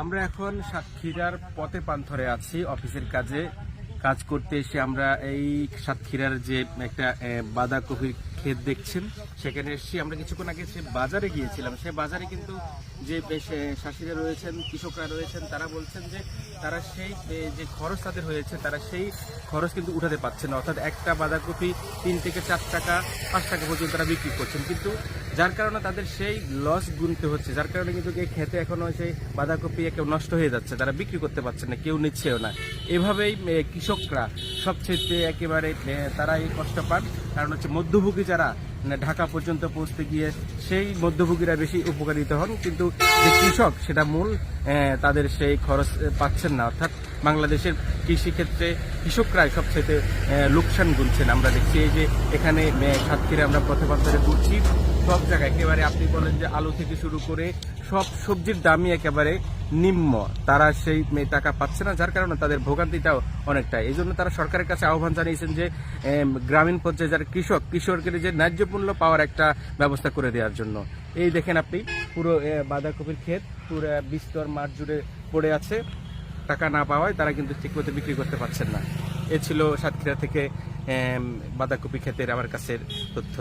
আমরা এখন সাতক্ষীরার পথে পান্থরে আছি, অফিসের কাজে। কাজ করতে এসে আমরা এই সাতক্ষীরার যে একটা বাঁধাকপির ক্ষেত দেখছেন, সেখানে এসেছি। আমরা কিছুক্ষণ আগে সে বাজারে গিয়েছিলাম। সে বাজারে কিন্তু যে চাষিরা রয়েছেন, কৃষকরা রয়েছেন, তারা বলছেন যে তারা সেই যে খরচ তাদের হয়েছে, তারা সেই খরচ কিন্তু উঠাতে পারছে না। অর্থাৎ একটা বাঁধাকপি তিন থেকে চার টাকা, পাঁচ টাকা পর্যন্ত তারা বিক্রি করছেন। কিন্তু যার কারণে তাদের সেই লস গুনতে হচ্ছে। যার কারণে কিন্তু এই খেতে এখনও সেই বাঁধাকপি কেউ নষ্ট হয়ে যাচ্ছে। তারা বিক্রি করতে পারছে না, কেউ নিচ্ছেও না। এভাবেই কৃষকরা সবচেয়ে একেবারে তারাই তারা এই কষ্ট পান। কারণ হচ্ছে মধ্যভোগী যারা ঢাকা পর্যন্ত পৌঁছতে গিয়ে সেই মধ্যভোগীরা বেশি উপকারিত হন, কিন্তু যে কৃষক, সেটা মূল তাদের সেই খরচ পাচ্ছেন না। অর্থাৎ বাংলাদেশের কৃষিক্ষেত্রে কৃষকরাই সবচেয়ে লোকসান গুনছেন। আমরা দেখছি এই যে এখানে সাতক্ষীরা আমরা পথে ঘুরছি সব জায়গায় একেবারে আপনি বলেন যে আলু থেকে শুরু করে সব সবজির দামই একেবারে নিম্ন। তারা সেই টাকা পাচ্ছে না, যার কারণে তাদের ভোগান্তিটাও অনেকটা এই জন্য তারা সরকারের কাছে আহ্বান জানিয়েছেন যে গ্রামীণ পর্যায়ে যারা কৃষক কৃষকের যে ন্যায্য মূল্য পাওয়ার একটা ব্যবস্থা করে দেওয়ার জন্য। এই দেখেন আপনি, পুরো বাঁধাকপির ক্ষেত, পুরো বিস্তর মাঠ জুড়ে পড়ে আছে। টাকা না পাওয়ায় তারা কিন্তু ঠিক মতো বিক্রি করতে পারছেন না। এ ছিল সাতক্ষীরা থেকে বাঁধাকপি ক্ষেতের আমার কাছের তথ্য।